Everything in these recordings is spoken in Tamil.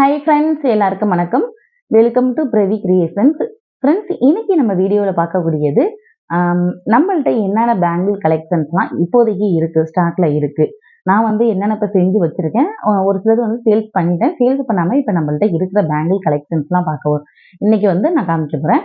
ஹாய் ஃப்ரெண்ட்ஸ் எல்லாருக்கும் வணக்கம். Welcome to Pravi creations friends இன்னைக்கு நம்ம வீடியோவில் பார்க்கக்கூடியது நம்மள்ட்ட என்னென்ன பேங்கிள் கலெக்ஷன்ஸ்லாம் இப்போதைக்கு இருக்குது ஸ்டாக்ல இருக்குது நான் வந்து என்னென்ன இப்போ செஞ்சு வச்சுருக்கேன் ஒரு சிலது வந்து சேல்ஸ் பண்ணிட்டேன். சேல்ஸ் பண்ணாமல் இப்போ நம்மள்ட்ட இருக்கிற பேங்கிள் கலெக்ஷன்ஸ்லாம் பார்க்க இன்னைக்கு வந்து நான் காமிக்க போகிறேன்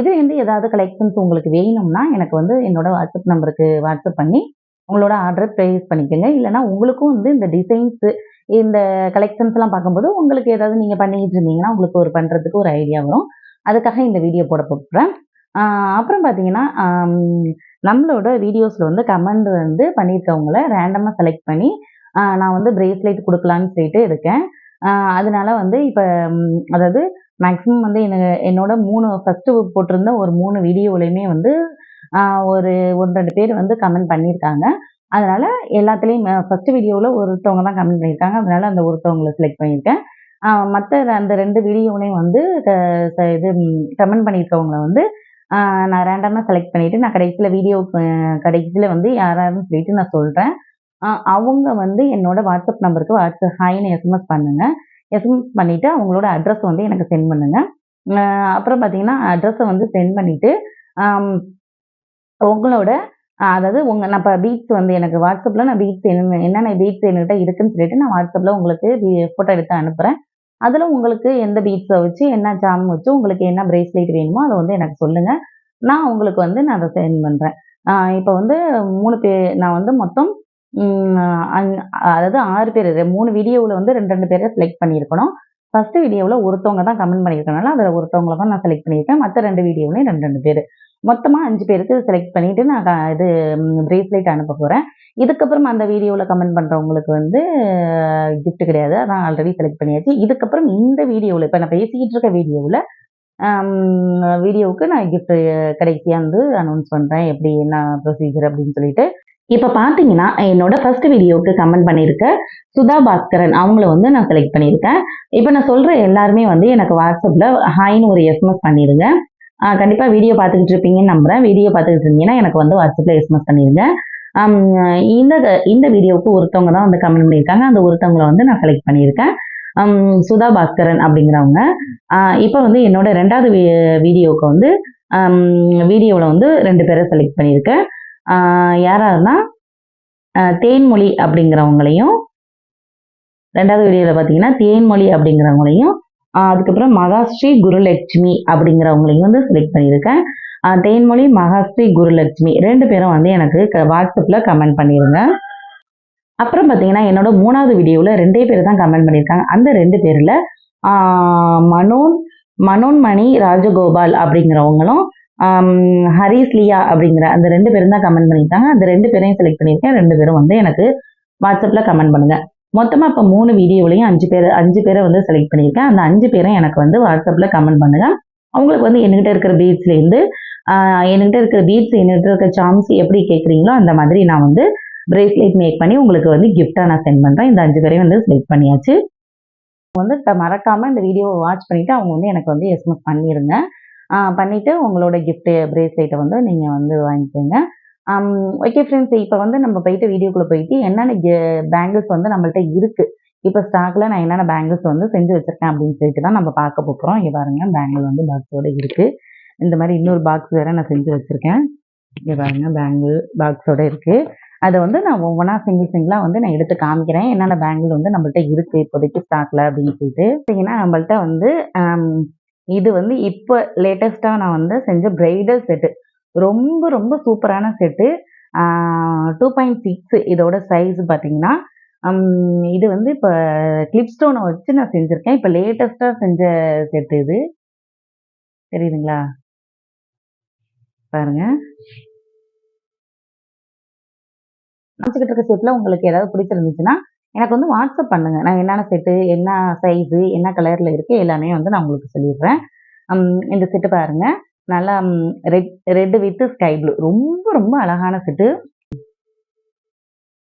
இது வந்து ஏதாவது கலெக்ஷன்ஸ் உங்களுக்கு வேணும்னா எனக்கு வந்து என்னோட வாட்ஸ்அப் நம்பருக்கு வாட்ஸ்அப் பண்ணி உங்களோட ஆர்டரை ப்ளேஸ் பண்ணிக்கோங்க. இல்லைனா உங்களுக்கும் வந்து இந்த டிசைன்ஸு இந்த கலெக்ஷன்ஸ்லாம் பார்க்கும்போது உங்களுக்கு ஏதாவது நீங்கள் பண்ணிக்கிட்டு இருந்தீங்கன்னா உங்களுக்கு ஒரு பண்ணுறதுக்கு ஒரு ஐடியா வரும். அதுக்காக இந்த வீடியோ போட போகிறேன் அப்புறம் பார்த்தீங்கன்னா நம்மளோட வீடியோஸில் வந்து கமெண்ட் வந்து பண்ணியிருக்கவங்கள ரேண்டமாக செலக்ட் பண்ணி நான் வந்து பிரேஸ்லெட் கொடுக்கலான்னு சொல்லிட்டு இருக்கேன். அதனால வந்து இப்போ அதாவது மேக்ஸிமம் வந்து எனக்கு என்னோட மூணு ஃபஸ்ட்டு போட்டிருந்த ஒரு மூணு வீடியோலையுமே வந்து ஒரு ஒன்று ரெண்டு பேர் வந்து கமெண்ட் பண்ணியிருக்காங்க. அதனால் எல்லாத்துலேயும் ஃபர்ஸ்ட் வீடியோவில் ஒருத்தவங்க தான் கமெண்ட் பண்ணியிருக்காங்க. அதனால் அந்த ஒருத்தவங்களை செலக்ட் பண்ணியிருக்கேன். மற்ற அந்த ரெண்டு வீடியோலையும் வந்து இது கமெண்ட் பண்ணியிருக்கவங்கள வந்து நான் ரேண்டமாக செலக்ட் பண்ணிவிட்டு நான் கடைசியில் வீடியோ கடைசியில் வந்து யாராருன்னு சொல்லிட்டு நான் சொல்கிறேன் அவங்க வந்து என்னோடய வாட்ஸ்அப் நம்பருக்கு வாட்ஸ்அப் ஹாய்னு எஸ்எம்எஸ் பண்ணுங்கள் எஸ்எம்எஸ் பண்ணிவிட்டு அவங்களோட அட்ரஸ் வந்து எனக்கு சென்ட் பண்ணுங்கள் அப்புறம் பார்த்தீங்கன்னா அட்ரஸை வந்து சென்ட் பண்ணிவிட்டு உங்களோட அதாவது உங்க நான் இப்போ பீட்ஸ் வந்து எனக்கு வாட்ஸ்அப்பில் நான் பீட்ஸ் என்ன என்னென்ன பீட்ஸ் என்கிட்ட இருக்குன்னு சொல்லிட்டு நான் வாட்ஸ்அப்பில் உங்களுக்கு ஃபோட்டோ எடுத்து அனுப்புகிறேன் அதில் உங்களுக்கு எந்த பீட்ஸை வச்சு என்ன ஜாம் வச்சு உங்களுக்கு என்ன பிரேஸ்லெட் வேணுமோ அதை வந்து எனக்கு சொல்லுங்கள் நான் உங்களுக்கு வந்து நான் அதை சென்ட் பண்ணுறேன் இப்போ வந்து மூணு பேர் நான் வந்து மொத்தம் அதாவது ஆறு பேர் மூணு வீடியோவில் வந்து ரெண்டு ரெண்டு பேரை செலக்ட் பண்ணியிருக்கணும். ஃபஸ்ட்டு வீடியோவில் ஒருத்தவங்க தான் கமெண்ட் பண்ணியிருக்கனால அதில் ஒருத்தவங்கள தான் நான் செலக்ட் பண்ணியிருக்கேன். மற்ற ரெண்டு வீடியோவிலையும் ரெண்டு ரெண்டு பேர். மொத்தமாக அஞ்சு பேருக்கு செலக்ட் பண்ணிவிட்டு நான் க- இது ப்ரேஸ்லெட் அனுப்ப போகிறேன் இதுக்கப்புறம் அந்த வீடியோவில் கமெண்ட் பண்ணுறவங்களுக்கு வந்து கிஃப்ட் கிடையாது. அதான் ஆல்ரெடி செலக்ட் பண்ணியாச்சு. இதுக்கப்புறம் இந்த வீடியோவில் இப்போ நான் பேசிக்கிட்டு இருக்க வீடியோவில் வீடியோவுக்கு நான் கிஃப்ட் கடைசியாக வந்து அனௌன்ஸ் பண்ணுறேன் எப்படி என்ன ப்ரொசீஜர் அப்படின்னு சொல்லிட்டு. இப்போ பார்த்தீங்கன்னா என்னோட ஃபர்ஸ்ட் வீடியோவுக்கு கமெண்ட் பண்ணியிருக்க சுதா பாஸ்கரன். அவங்கள வந்து நான் செலக்ட் பண்ணியிருக்கேன். இப்போ நான் சொல்கிற எல்லாருமே வந்து எனக்கு வாட்ஸ்அப்பில் ஹாய்னு ஒரு எஸ்எம்எஸ் பண்ணிடுங்க. கண்டிப்பாக வீடியோ பார்த்துக்கிட்டு இருப்பீங்கன்னு நம்புகிறேன் வீடியோ பார்த்துக்கிட்டு இருந்தீங்கன்னா எனக்கு வந்து வாட்ஸ்அப்பில் எஸ்எம்எஸ் பண்ணிடுங்க இந்த இந்த வீடியோவுக்கு ஒருத்தவங்க தான் வந்து கமெண்ட் பண்ணியிருக்காங்க. அந்த ஒருத்தவங்களை வந்து நான் செலக்ட் பண்ணியிருக்கேன். சுதா பாஸ்கரன் அப்படிங்கிறவங்க. இப்போ வந்து என்னோட ரெண்டாவது வீ- வீடியோவுக்கு வந்து வீடியோவில் வந்து ரெண்டு பேரை செலக்ட் பண்ணியிருக்கேன். யாராருன்னா தேன்மொழி அப்படிங்கிறவங்களையும் ரெண்டாவது வீடியோவில் பார்த்தீங்கன்னா தேன்மொழி அப்படிங்கிறவங்களையும் அதுக்கப்புறம் மகாஸ்ரீ குருலட்சுமி அப்படிங்கிறவங்களையும் வந்து செலக்ட் பண்ணியிருக்கேன். தேன்மொழி மகாஸ்ரீ குருலட்சுமி ரெண்டு பேரும் வந்து எனக்கு க- கமெண்ட் பண்ணிடுங்க அப்புறம் பார்த்தீங்கன்னா என்னோட மூணாவது வீடியோவில் ரெண்டே பேர் தான் கமெண்ட் பண்ணியிருக்காங்க. அந்த ரெண்டு பேரில் மனோன் மனோன்மணி ராஜகோபால் அப்படிங்கிறவங்களும் ஹரிஸ்லியா அப்படிங்கிற அந்த ரெண்டு பேரும் தான் கமெண்ட் பண்ணியிருக்காங்க. அந்த ரெண்டு பேரையும் செலக்ட் பண்ணியிருக்கேன். ரெண்டு பேரும் வந்து எனக்கு வாட்ஸ்அப்பில் கமெண்ட் பண்ணுங்கள் மொத்தமாக இப்போ மூணு வீடியோலையும் அஞ்சு பேர் அஞ்சு பேரை வந்து செலக்ட் பண்ணியிருக்கேன். அந்த அஞ்சு பேரும் எனக்கு வந்து வாட்ஸ்அப்பில் கமெண்ட் பண்ணுங்க. அவங்களுக்கு வந்து என்கிட்ட இருக்கிற பீட்ஸ்லேருந்து என்கிட்ட இருக்கிற பீட்ஸ் என்கிட்ட இருக்கிற சாம்ஸ் எப்படி கேட்குறீங்களோ அந்த மாதிரி நான் வந்து பிரேஸ்லெட் மேக் பண்ணி உங்களுக்கு வந்து கிஃப்டாக நான் சென்ட் பண்ணுறேன் இந்த அஞ்சு பேரையும் வந்து செலக்ட் பண்ணியாச்சு. வந்து இப்போ மறக்காமல் இந்த வீடியோவை வாட்ச் பண்ணிவிட்டு அவங்க வந்து எனக்கு வந்து எஸ்எம்எஸ் பண்ணிடுங்க பண்ணிவிட்டு உங்களோட கிஃப்ட்டு பிரேஸ்லெட்டை வந்து நீங்கள் வந்து வாங்கிக்கோங்க. ஓகே ஃப்ரெண்ட்ஸ் இப்போ வந்து நம்ம போயிட்டு வீடியோக்குள்ளே போயிட்டு என்னென்ன பேங்கிள்ஸ் வந்து நம்மள்ட்ட இருக்குது இப்போ ஸ்டாக்கில் நான் என்னென்ன பேங்கிள்ஸ் வந்து செஞ்சு வச்சுருக்கேன் அப்படின்னு சொல்லிட்டு தான் நம்ம பார்க்க போகிறோம் இங்கே பாருங்க பேங்கிள் வந்து பாக்ஸோட இருக்குது இந்த மாதிரி இன்னொரு பாக்ஸ் வேறு நான் செஞ்சு வச்சுருக்கேன். இங்கே பாருங்க பேங்கிள் பாக்ஸோட இருக்குது அதை வந்து நான் ஒவ்வொன்றா சிங்கிள் சிங்கிளாக வந்து நான் எடுத்து காமிக்கிறேன். என்னென்ன பேங்கிள் வந்து நம்மள்ட்ட இருக்குது இப்போதைக்கு ஸ்டாக்ல அப்படின்னு சொல்லிட்டு. பார்த்தீங்கன்னா நம்மள்ட்ட வந்து இது வந்து இப்போ லேட்டஸ்ட்டாக நான் வந்து செஞ்ச பிரைடல் செட்டு ரொம்ப ரொம்ப சூப்பரான செட்டு டூ பாயிண்ட் சிக்ஸ் இதோட சைஸ் பார்த்தீங்கன்னா இது வந்து இப்போ கிளிப் ஸ்டோனை வச்சு நான் செஞ்சுருக்கேன். இப்போ லேட்டஸ்ட்டாக செஞ்ச செட்டு இது. தெரியுதுங்களா? பாருங்க. காமிச்சிக்கிட்டு இருக்க செட்டில் உங்களுக்கு ஏதாவது பிடிச்சிருந்துச்சுன்னா எனக்கு வந்து வாட்ஸ்அப் பண்ணுங்க. நான் என்னென்ன செட்டு என்ன சைஸு என்ன கலரில் இருக்குது எல்லாமே வந்து நான் உங்களுக்கு சொல்லிடுறேன். இந்த செட்டு பாருங்கள் நல்லா red red with sky blue. ரொம்ப ரொம்ப அழகான செட்டு.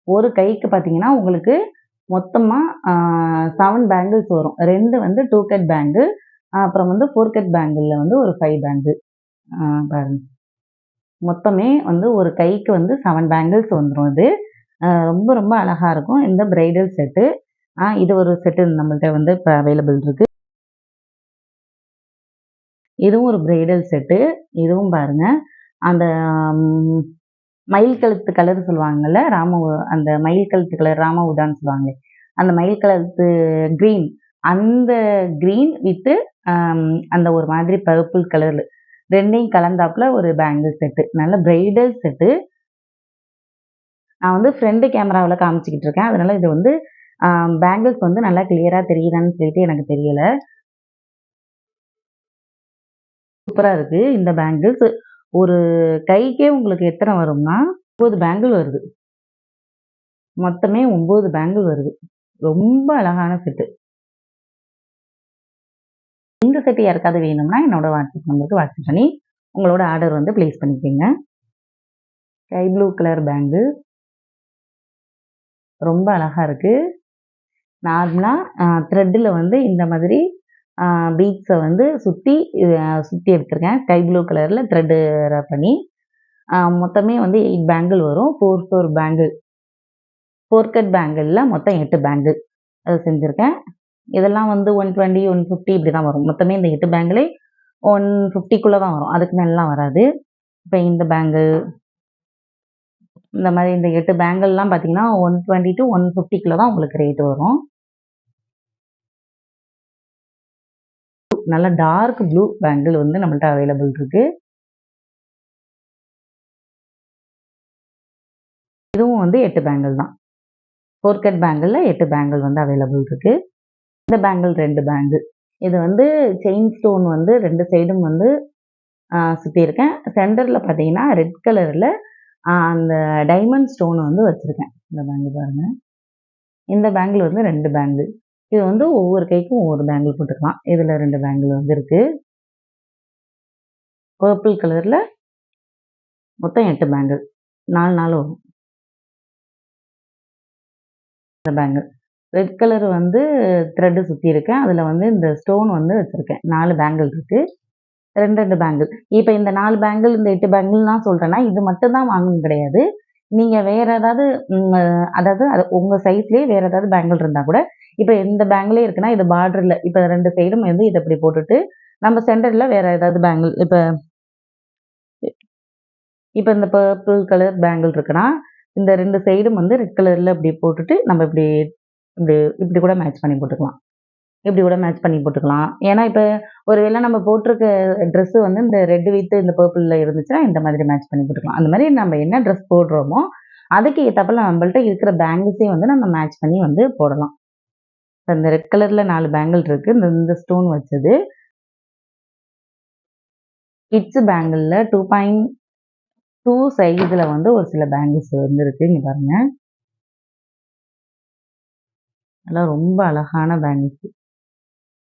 ஒரு கைக்கு பார்த்தீங்கன்னா உங்களுக்கு மொத்தமாக செவன் பேங்கிள்ஸ் வரும். ரெண்டு வந்து டூ கட் பேங்கிள் அப்புறம் வந்து ஃபோர் கட் பேங்கிளில் வந்து ஒரு ஃபைவ் பேங்கிள் பாருங்க. மொத்தமே வந்து ஒரு கைக்கு வந்து செவன் பேங்கிள்ஸ் வந்துடும் அது. ரொம்ப ரொம்ப அழகாக இருக்கும். இந்த பிரைடல் செட்டு இது ஒரு செட்டு நம்மள்கிட்ட வந்து இப்போ அவைலபிள் இருக்குது இதுவும் ஒரு பிரைடல் செட்டு இதுவும் பாருங்க. அந்த மயில் கழுத்து கலர் சொல்லுவாங்கல்ல ராம அந்த மயில் கழுத்து கலர் ராம உதான்னு சொல்லுவாங்களே. அந்த மயில் கழுத்து க்ரீன் அந்த க்ரீன் வித்து அந்த ஒரு மாதிரி பர்பிள் கலர் ரெண்டையும் கலந்தாப்புல ஒரு பேங்கிள் செட்டு நல்ல பிரைடல் செட்டு நான் வந்து ஃப்ரண்ட் கேமராவில் காமிச்சிக்கிட்டு இருக்கேன். அதனால இது வந்து பேங்கிள்ஸ் வந்து நல்லா கிளியராக தெரியுதான்னு சொல்லிட்டு எனக்கு தெரியலை. சூப்பராக இருக்குது இந்த பேங்கிள்ஸ் ஒரு கைக்கே உங்களுக்கு எத்தனை வரும்னா ஒம்பது பேங்கிள் வருது. மொத்தமே ஒம்பது பேங்கிள் வருது. ரொம்ப அழகான செட்டு இந்த செட்டு யாருக்காவது வேணும்னா என்னோட வாட்ஸ்அப் நம்பருக்கு வாட்ஸ்அப் பண்ணி உங்களோட ஆர்டர் வந்து ப்ளேஸ் பண்ணிக்கோங்க. ஸ்கை ப்ளூ கலர் பேங்கிள் ரொம்ப அழகாக இருக்குது நார்மலாக த்ரெட்டில் வந்து இந்த மாதிரி பீட்ஸை வந்து சுற்றி சுற்றி எடுத்திருக்கேன். ஸ்கை ப்ளூ கலரில் த்ரெட்டு பண்ணி. மொத்தமே வந்து எயிட் பேங்கிள் வரும். Four four bangle four cut பேங்கிளில் மொத்தம் எட்டு பேங்கிள் அது செஞ்சுருக்கேன். இதெல்லாம் வந்து ஒன் டுவெண்ட்டி ஒன் ஃபிஃப்டி இப்படி தான் வரும். மொத்தமே இந்த எட்டு பேங்கிளே ஒன் ஃபிஃப்டிக்குள்ளே தான் வரும். அதுக்கு மேலாம் வராது. இப்போ இந்த பேங்கிள் இந்த மாதிரி இந்த எட்டு பேங்கிள்லாம் பார்த்தீங்கன்னா ஒன் டுவெண்ட்டி டு ஒன் ஃபிஃப்டிக்குள்ளே தான் உங்களுக்கு ரேட் வரும். நல்ல டார்க் ப்ளூ பேங்கிள் வந்து நம்மள்ட்ட அவைலபிள் இருக்கு. இதுவும் வந்து எட்டு பேங்கிள் தான். ஃபோர் கட் பேங்கிளில் எட்டு பேங்கிள் வந்து அவைலபிள் இருக்கு. இந்த பேங்கிள் ரெண்டு பேங்கிள் இது வந்து செயின் ஸ்டோன் வந்து ரெண்டு சைடும் வந்து சுற்றியிருக்கேன் சென்டரில் பார்த்தீங்கன்னா ரெட் கலரில் அந்த டைமண்ட் ஸ்டோன் வந்து வச்சுருக்கேன். இந்த பேங்கிள் பாருங்கள் இந்த பேங்கிள் வந்து ரெண்டு பேங்கிள் இது வந்து ஒவ்வொரு கைக்கும் ஒவ்வொரு பேங்கிள் போட்டுக்கலாம். இதில் ரெண்டு பேங்கிள் வந்து இருக்கு. பர்பிள் கலரில் மொத்தம் எட்டு பேங்கிள் நாலு நாள் வரும். இந்த பேங்கிள் ரெட் கலர் வந்து த்ரெட்டு சுற்றி இருக்கேன். அதில் வந்து இந்த ஸ்டோன் வந்து வச்சுருக்கேன். நாலு பேங்கிள் இருக்கு. ரெண்டு ரெண்டு பேங்கிள் இப்போ இந்த நாலு பேங்கிள் இந்த எட்டு பேங்கிள்லாம் சொல்கிறேன்னா இது மட்டும் தான் வாங்கணும் கிடையாது. நீங்கள் வேற ஏதாவது அதாவது அது உங்கள் சைஸ்லேயே வேற ஏதாவது பேங்கிள் இருந்தால் கூட இப்போ இந்த பேங்கிளே இருக்குன்னா இது பார்டரில் இப்போ ரெண்டு சைடும் வந்து இதை இப்படி போட்டுட்டு நம்ம சென்டரில் வேற ஏதாவது பேங்கிள் இப்போ இப்போ இந்த பர்பிள் கலர் பேங்கிள் இருக்குன்னா இந்த ரெண்டு சைடும் வந்து ரெட் கலரில் இப்படி போட்டுட்டு நம்ம இப்படி இப்படி இப்படி கூட மேட்ச் பண்ணி போட்டுக்கலாம். இப்படி கூட மேட்ச் பண்ணி போட்டுக்கலாம். ஏன்னா இப்போ ஒருவேளை நம்ம போட்டிருக்க ட்ரெஸ்ஸு வந்து இந்த ரெட் வித் இந்த பர்பிளில் இருந்துச்சுன்னா இந்த மாதிரி மேட்ச் பண்ணி போட்டுக்கலாம். அந்த மாதிரி நம்ம என்ன ட்ரெஸ் போடுறோமோ அதுக்கு ஏற்றப்பல நம்மள்ட்ட இருக்கிற பேங்கிள்ஸையும் வந்து நம்ம மேட்ச் பண்ணி வந்து போடலாம். இப்போ இந்த ரெட் கலரில் நாலு பேங்கிள் இருக்குது இந்த இந்த ஸ்டோன் வச்சது. கிட்ஸ் பேங்கிளில் டூ பாயிண்ட் டூ சைஸில் வந்து ஒரு சில பேங்கிள்ஸ் வந்து இருக்குது இங்கே பாருங்கள் அதெல்லாம் ரொம்ப அழகான பேங்கிள்ஸ்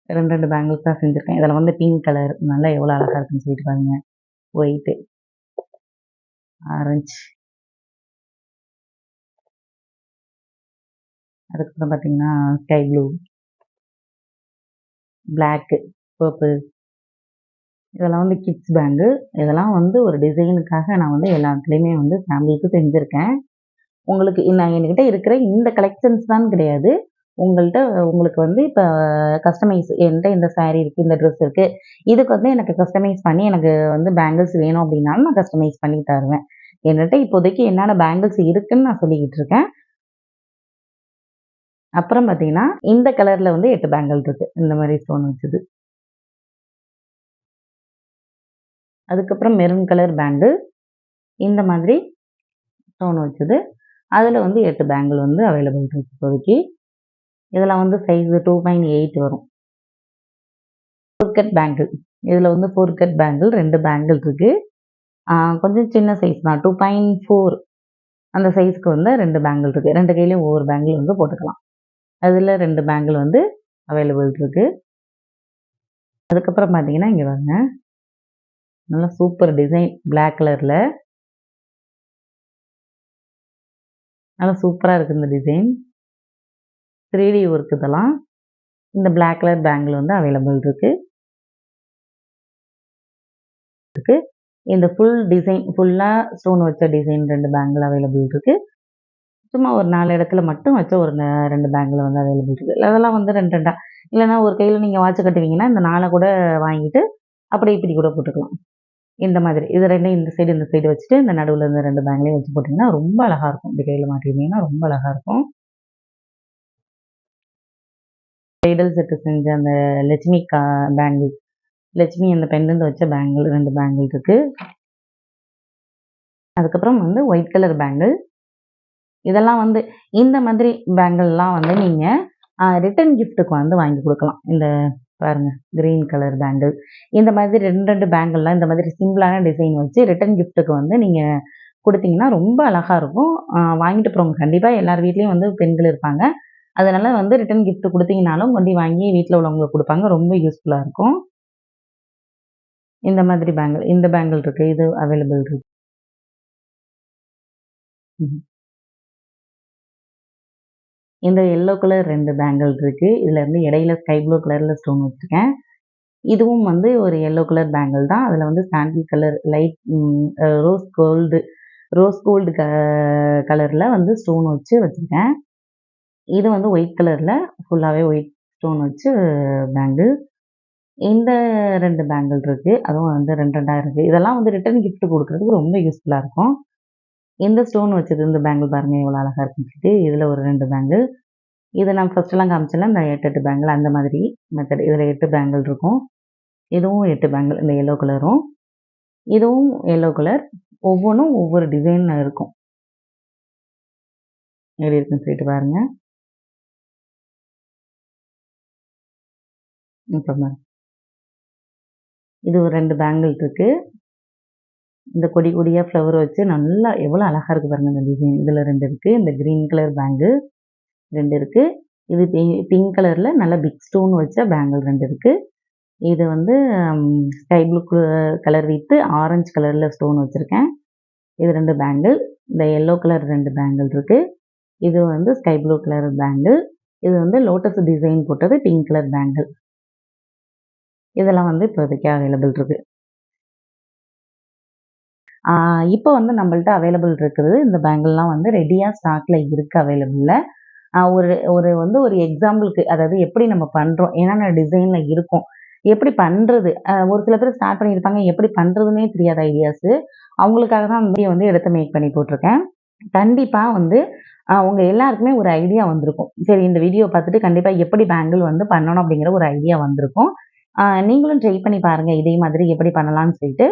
ரெண்டு ரெண்டு பேங்கிள்ஸ் தான் செஞ்சுருக்கேன். இதில் வந்து பிங்க் கலர் நல்லா எவ்வளோ அழகாக இருக்குன்னு சொல்லிட்டு பாருங்க. ஒயிட்டு ஆரஞ்சு அதுக்கப்புறம் பார்த்தீங்கன்னா ஸ்கை ப்ளூ பிளாக்கு பர்பிள் இதெல்லாம் வந்து கிட்ஸ் பேண்டு இதெல்லாம் வந்து ஒரு டிசைனுக்காக நான் வந்து எல்லாத்துலேயுமே வந்து ஃபேமிலிக்கு செஞ்சுருக்கேன். உங்களுக்கு நான் என்கிட்ட இருக்கிற இந்த கலெக்ஷன்ஸ் தான் கிடையாது. உங்கள்கிட்ட உங்களுக்கு வந்து இப்போ கஸ்டமைஸ் என்கிட்ட இந்த சாரீ இருக்குது இந்த ட்ரெஸ் இருக்குது இதுக்கு வந்து எனக்கு கஸ்டமைஸ் பண்ணி எனக்கு வந்து பேங்கிள்ஸ் வேணும் அப்படின்னாலும் நான் கஸ்டமைஸ் பண்ணி தருவேன். என்கிட்ட இப்போதைக்கு என்னென்ன பேங்கிள்ஸ் இருக்குன்னு நான் சொல்லிக்கிட்டு இருக்கேன். அப்புறம் பார்த்தீங்கன்னா இந்த கலரில் வந்து எட்டு பேங்கிள் இருக்குது இந்த மாதிரி ஸ்டோன் வச்சது. அதுக்கப்புறம் மெரூன் கலர் பேங்கிள் இந்த மாதிரி ஸ்டோன் வச்சது. அதில் வந்து எட்டு பேங்கிள் வந்து அவைலபிள் இருக்குது இப்போதைக்கு. இதில் வந்து சைஸ் டூ பாயிண்ட் எயிட் வரும். ஃபோர் கட் பேங்கிள் இதில் வந்து ஃபோர் கட் பேங்கிள் ரெண்டு பேங்கிள் இருக்குது கொஞ்சம் சின்ன சைஸ் தான். டூ பாயிண்ட் ஃபோர் அந்த சைஸ்க்கு வந்து ரெண்டு பேங்கிள் இருக்குது ரெண்டு கையிலையும் ஒவ்வொரு பேங்கிள் வந்து போட்டுக்கலாம். அதில் ரெண்டு பேங்கிள் வந்து அவைலபிள் இருக்குது அதுக்கப்புறம் பார்த்தீங்கன்னா இங்கே வாங்க நல்லா சூப்பர் டிசைன் பிளாக் கலரில் நல்லா சூப்பராக இருக்குது இந்த டிசைன் த்ரீ டி ஒர்க் இதெல்லாம் இந்த பிளாக் கலர் பேங்கில் வந்து அவைலபிள் இருக்குது இருக்குது இந்த ஃபுல் டிசைன் ஃபுல்லாக ஸ்டோன் வச்ச டிசைன் ரெண்டு பேங்கில் அவைலபிள் இருக்குது சும்மா ஒரு நாலு இடத்துல மட்டும் வச்ச ஒரு ரெண்டு பேங்கில் வந்து அவைலபிள் இருக்குது அதெல்லாம் வந்து ரெண்டு ரெண்டாக இல்லைன்னா ஒரு கையில் நீங்கள் வாட்ச் கட்டுவீங்கன்னா இந்த நாளை கூட வாங்கிட்டு அப்படியே இப்படி கூட போட்டுக்கலாம். இந்த மாதிரி. இது ரெண்டும் இந்த சைடு இந்த சைடு வச்சுட்டு இந்த நடுவில் இந்த ரெண்டு பேங்க்லேயும் வச்சு போட்டிங்கன்னா ரொம்ப அழகாக இருக்கும். இப்படி கையில் மாட்டிருந்தீங்கன்னா ரொம்ப அழகாக இருக்கும். ப்ரைடல் செட்டு செஞ்ச அந்த லட்சுமி கா பேங்கிள் லட்சுமி அந்த பெண்டன்ட் வச்ச பேங்கிள் ரெண்டு பேங்கிள் இருக்குது அதுக்கப்புறம் வந்து ஒயிட் கலர் பேங்கிள் இதெல்லாம் வந்து இந்த மாதிரி பேங்கிள்லாம் வந்து நீங்கள் ரிட்டன் கிஃப்ட்டுக்கு வந்து வாங்கி கொடுக்கலாம். இந்த பாருங்க கிரீன் கலர் பேங்கிள் இந்த மாதிரி ரெண்டு ரெண்டு பேங்கிள்லாம் இந்த மாதிரி சிம்பிளான டிசைன் வச்சு ரிட்டன் கிஃப்ட்டுக்கு வந்து நீங்கள் கொடுத்தீங்கன்னா ரொம்ப அழகாக இருக்கும். வாங்கிட்டு போகிறவங்க கண்டிப்பாக எல்லார் வீட்லேயும் வந்து பெண்கள் இருப்பாங்க. அதனால வந்து ரிட்டன் கிஃப்ட் கொடுத்தீங்கனாலும் கொண்டு வாங்கி வீட்டில் உள்ளவங்களுக்கு கொடுப்பாங்க. ரொம்ப யூஸ்ஃபுல்லாக இருக்கும். இந்த மாதிரி பேங்கிள் இந்த பேங்கிள் இருக்கு. இது அவைலபிள் இருக்கு. இந்த எல்லோ கலர் ரெண்டு பேங்கிள் இருக்கு. இதுல இருந்து இடையில ஸ்கை ப்ளூ கலர்ல ஸ்டோன் வச்சிருக்கேன். இதுவும் வந்து ஒரு எல்லோ கலர் பேங்கிள் தான். அதுல வந்து sandal colour light rose gold rose gold க கலர்ல வந்து ஸ்டோன் வச்சு வச்சிருக்கேன். இது வந்து ஒயிட் கலரில் ஃபுல்லாகவே ஒயிட் ஸ்டோன் வச்சு பேங்கிள் இந்த ரெண்டு பேங்கிள் இருக்குது அதுவும் வந்து ரெண்டு ரெண்டாக இருக்குது இதெல்லாம் வந்து ரிட்டர்ன் கிஃப்ட் கொடுக்கறதுக்கு ரொம்ப யூஸ்ஃபுல்லாக இருக்கும். இந்த ஸ்டோன் வச்சது இந்த பேங்கிள் பாருங்கள் எவ்வளவு அழகாக இருக்குன்னு சொல்லிட்டு. இதில் ஒரு ரெண்டு பேங்கிள் இதை நான் ஃபஸ்ட்டெல்லாம் எல்லாம் காமிச்சல இந்த எட்டு எட்டு பேங்கிள் அந்த மாதிரி மெத்தட் இதில் எட்டு பேங்கிள் இருக்கும். இதுவும் எட்டு பேங்கிள் இந்த எல்லோ கலரும் இதுவும் எல்லோ கலர் ஒவ்வொன்றும் ஒவ்வொரு டிசைனில் இருக்கும். எப்படி இருக்குன்னு சொல்லிட்டு பாருங்கள் இப்போ இது ஒரு ரெண்டு பேங்கிள் இருக்கு. இந்த கொடி கொடியா ஃப்ளவர் வச்சு நல்லா எவ்வளவு அழகா இருக்கு பாருங்க இந்த டிசைன் இதுல ரெண்டு இருக்கு. இந்த கிரீன் கலர் பேங்கிள் ரெண்டு இருக்கு. இது பிங்க் கலர்ல நல்ல பிக் ஸ்டோன் வச்ச பேங்கிள் ரெண்டு இருக்கு. இது வந்து sky blue colour with orange கலர்ல ஸ்டோன் வச்சிருக்கேன். இது ரெண்டு பேங்கிள் இந்த எல்லோ கலர் ரெண்டு பேங்கிள் இருக்கு. இது வந்து ஸ்கை ப்ளூ கலர் பேங்கிள் இது வந்து லோட்டஸ் டிசைன் போட்டது பிங்க் கலர் பேங்கிள் இதெல்லாம் வந்து இப்போதைக்கு அவைலபிள் இருக்கு. இப்போ வந்து நம்மள்ட்ட அவைலபிள் இருக்குது. இந்த பேங்கிள்லாம் வந்து ரெடியாக ஸ்டாக்ல இருக்கு அவைலபிளில் ஒரு ஒரு வந்து ஒரு எக்ஸாம்பிளுக்கு அதாவது எப்படி நம்ம பண்ணுறோம் என்னென்ன டிசைனில் இருக்கும் எப்படி பண்ணுறது ஒரு சில பேர் ஸ்டார்ட் பண்ணியிருப்பாங்க எப்படி பண்ணுறதுனே தெரியாத ஐடியாஸு அவங்களுக்காக தான் அந்த வந்து எடுத்து மேக் பண்ணி போட்டிருக்கேன். கண்டிப்பாக வந்து அவங்க எல்லாருக்குமே ஒரு ஐடியா வந்திருக்கும். சரி இந்த வீடியோ பார்த்துட்டு கண்டிப்பாக எப்படி பேங்கிள் வந்து பண்ணணும் அப்படிங்கிற ஒரு ஐடியா வந்திருக்கும். நீங்களும் ட்ரை பண்ணி பாருங்க. இதே மாதிரி எப்படி பண்ணலாம்னு சொல்லிட்டு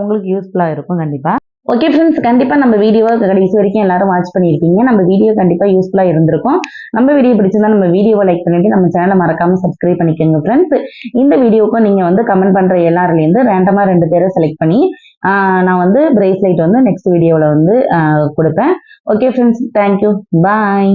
உங்களுக்கு யூஸ்ஃபுல்லாக இருக்கும் கண்டிப்பாக ஓகே ஃப்ரெண்ட்ஸ் கண்டிப்பாக நம்ம வீடியோ கடைசி வரைக்கும் எல்லாரும் வாட்ச் பண்ணியிருக்கீங்க நம்ம வீடியோ கண்டிப்பாக யூஸ்ஃபுல்லாக இருந்திருக்கும். நம்ம வீடியோ பிடிச்சிருந்தா நம்ம வீடியோவை லைக் பண்ணிட்டு நம்ம சேனலை மறக்காம சப்ஸ்கிரைப் பண்ணிக்கோங்க ஃப்ரெண்ட்ஸ் இந்த வீடியோக்கும் நீங்கள் வந்து கமெண்ட் பண்ணுற எல்லாருலேருந்து ரேண்டமாக ரெண்டு பேரை செலக்ட் பண்ணி நான் வந்து பிரேஸ்லைட் வந்து நெக்ஸ்ட் வீடியோவில் வந்து கொடுப்பேன். Okay friends thank you bye